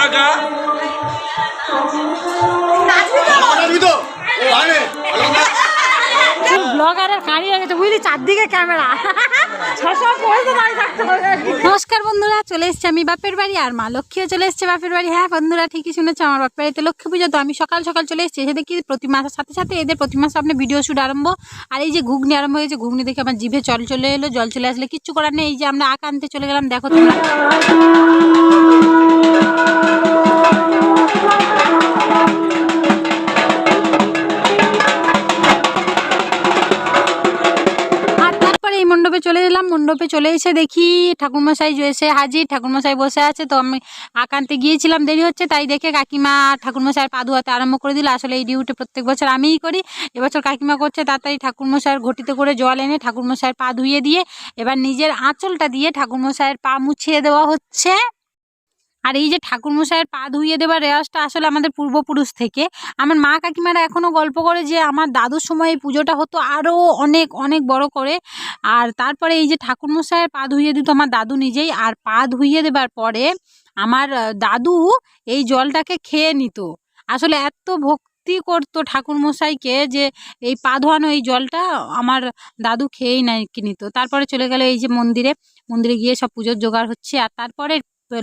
টাকা? ব্লগারের হয়ে গেছে বুঝলি চারদিকে ক্যামেরা নমস্কার বন্ধুরা চলে এসছে আমি বাপের বাড়ি আর মা লক্ষ্মীও চলে এসছে বাপের বাড়ি। হ্যাঁ বন্ধুরা ঠিকই শুনেছো আমার বাপের বাড়িতে লক্ষ্মী পুজো তো আমি সকাল সকাল চলে এসেছি। এসে দেখি প্রতি মাসের সাথে সাথে এদের প্রতি মাসে আপনার ভিডিও শুট আরম্ভ। আর এই যে ঘুগনি আরম্ভ হয়েছে ঘুগনি দেখে আমার জিভে জল চলে এলো জল চলে আসলে কিচ্ছু করার নেই। এই যে আমরা আঁক আনতে চলে গেলাম দেখো তোমরা। চলে এলাম, মণ্ডপে চলে এসে দেখি ঠাকুরমশাই এসে হাজির। ঠাকুরমশাই বসে আছে, তো আমি আকান্তে গিয়েছিলাম, দেরি হচ্ছে, তাই দেখে কাকিমা ঠাকুরমশাইয়ের পা ধোয়াতে আরম্ভ করে দিল। আসলে এই ডিউটি প্রত্যেক বছর আমিই করি। এবছর কাকিমা করছে, তাড়াতাড়ি ঠাকুরমশাইয়ের ঘটিতে করে জল এনে ঠাকুরমশাইয়ের পা ধুয়ে দিয়ে, এবার নিজের আঁচলটা দিয়ে ঠাকুরমশাইয়ের পা মুছিয়ে দেওয়া হচ্ছে। আর এই যে ঠাকুরমশাইয়ের পা ধুইয়ে দেওয়ার রেওয়াজটা আসলে আমাদের পূর্বপুরুষ থেকে। আমার মা কাকিমারা এখনও গল্প করে যে আমার দাদুর সময় এই পুজোটা হতো আরও অনেক অনেক বড় করে। আর তারপরে এই যে ঠাকুরমশাইয়ের পা ধুইয়ে দিত আমার দাদু নিজেই, আর পা ধুইয়ে দেবার পরে আমার দাদু এই জলটাকে খেয়ে নিত। আসলে এত ভক্তি করতো ঠাকুরমশাইকে যে এই পা ধোয়ানো এই জলটা আমার দাদু খেয়েই নাই নিত। তারপরে চলে গেল এই যে মন্দিরে। মন্দিরে গিয়ে সব পুজোর জোগাড় হচ্ছে। আর তারপরে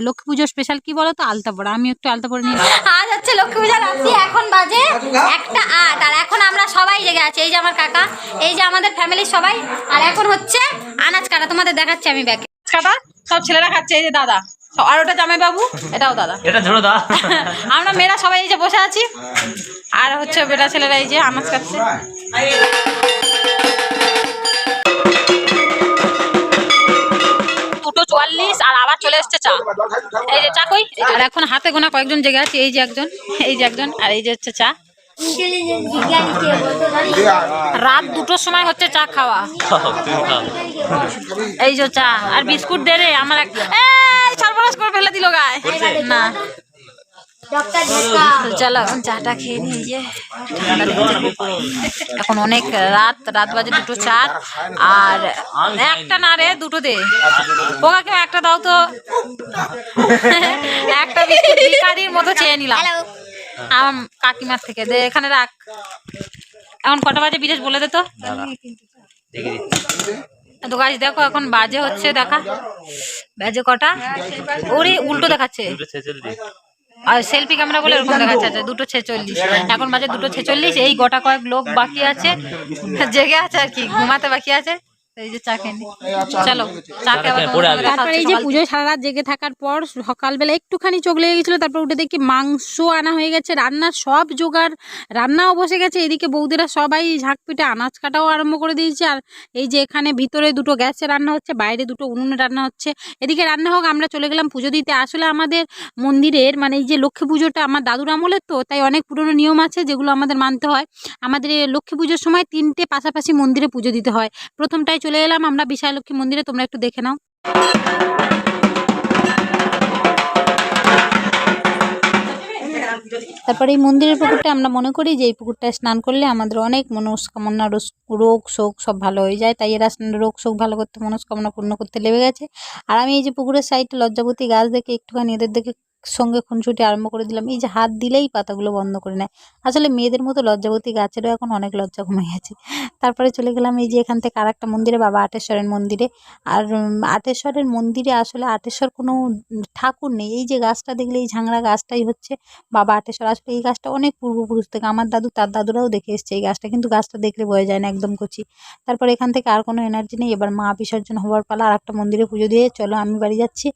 লক্ষ্মী পুজোর স্পেশাল কি বলো তো আলতা পড়া। আমি একটু আলতা পরে নিয়ে আজ হচ্ছে লক্ষ্মী পূজা রাত্রি এখন বাজে একটা আট। আর এখন আমরা সবাই জেগে আছি। এই যে আমার কাকা এই যে আমাদের ফ্যামিলির সবাই। আর এখন হচ্ছে আনাজ কাটা। তোমাদের দেখাচ্ছি আমি ব্যাগে কাটা সব ছেলেরা খাচ্ছে। এই যে দাদা। আর ওটা জামাই বাবু এটাও দাদা। এটা ঝোড়ো দা আমরা মেয়েরা সবাই এই যে বসে আছি। আর হচ্ছে বেটা ছেলেরা এই যে আনাজ খাচ্ছে চলে এসছে চা। এই যে চা কই? আর এখন হাতে গোনা কয়েকজন জেগে আছে এই যে একজন এই যে একজন আর এই যে হচ্ছে চা। রাত দুটোর সময় হচ্ছে চা খাওয়া। এই যে চা আর বিস্কুট দে রে আমার এক সর্বনাশ করে ফেলে দিল গায়ে। না। চলো এখন চাটা খেয়ে নিই যে এখন অনেক রাত রাত বাজে দুটো চার আর একটা না রে দুটো দে। ওকে একটা দাও তো। একটা বিস্কুট মতো চেয়ে নিলাম। আমার কাকিমার থেকে। দে এখানে রাখ। এখন কটা বাজে বিদেশ বলে দে তো। তো গাছ দেখো এখন বাজে হচ্ছে দেখা। বাজে কটা? ওরে উল্টো দেখাচ্ছে। আর সেলফি ক্যামেরা বলে এরকম দেখাচ্ছে যাচ্ছে দুটো ছেচল্লিশ। এখন মাঝে দুটো ছেচল্লিশ, এই গোটা কয়েক লোক বাকি আছে, জেগে আছে আর কি, ঘুমাতে বাকি আছে। এই যে চা খেয়ে চলো চা খেয়ে আবার পরে তোমাদের আসবে। সঙ্গে তারপরে এই যে পুজোয় সারা রাত জেগে থাকার পর সকালবেলা একটুখানি চোখ লেগে গেছিল তারপর উঠে দেখি মাংস আনা হয়ে গেছে রান্নার সব জোগাড় রান্নাও বসে গেছে এদিকে বৌদিরা সবাই ঝাঁক আনাজ কাটাও আরম্ভ করে দিয়েছে আর এই যে এখানে ভিতরে দুটো গ্যাসে রান্না হচ্ছে বাইরে দুটো উনুনে রান্না হচ্ছে এদিকে রান্না হোক আমরা চলে গেলাম পুজো দিতে। আসলে আমাদের মন্দিরের মানে এই যে লক্ষ্মী পুজোটা আমার দাদুর আমলের তো তাই অনেক পুরনো নিয়ম আছে যেগুলো আমাদের মানতে হয়। আমাদের এই লক্ষ্মী পুজোর সময় তিনটে পাশাপাশি মন্দিরে পুজো দিতে হয়। প্রথমটায় চলে এলাম আমরা বিশাল লক্ষ্মী মন্দিরে, তোমরা একটু দেখে নাও। তারপরে এই মন্দিরের পুকুরটা আমরা মনে করি যে, এই পুকুরটায় স্নান করলে আমাদের অনেক মনস্কামনা, রোগ শোক সব ভালো হয়ে যায়। তাই এরা রোগ, শোক ভালো করতে, মনস্কামনা পূর্ণ করতে লেগে গেছে। আর আমি এই যে পুকুরের সাইডে লজ্জাবতী গাছ দেখে একটুখানি এদের দেখে সঙ্গে খুনসুটি আরম্ভ করে দিলাম। এই যে হাত দিলেই পাতাগুলো বন্ধ করে নেয়। আসলে মেয়েদের মতো লজ্জাবতী গাছেরও এখন অনেক লজ্জা কমে গেছে। তারপরে চলে গেলাম এই যে এখান থেকে আর একটা মন্দিরে, বাবা আটেশ্বরের মন্দিরে। আর আটেশ্বরের মন্দিরে আসলে আটেশ্বর কোনো ঠাকুর নেই। এই যে গাছটা দেখলে, এই ঝাংড়া গাছটাই হচ্ছে বাবা আটেশ্বর। আসলে এই গাছটা অনেক পূর্বপুরুষ থেকে, আমার দাদু, তার দাদুরাও দেখে এসছে এই গাছটা। কিন্তু গাছটা দেখলে বোঝা যায় না, একদম কচি। তারপর এখান থেকে আর কোনো এনার্জি নেই। এবার মা বিসর্জন হওয়ার পালা আর একটা মন্দিরে পুজো দিয়ে, চলো আমি বাড়ি যাচ্ছি।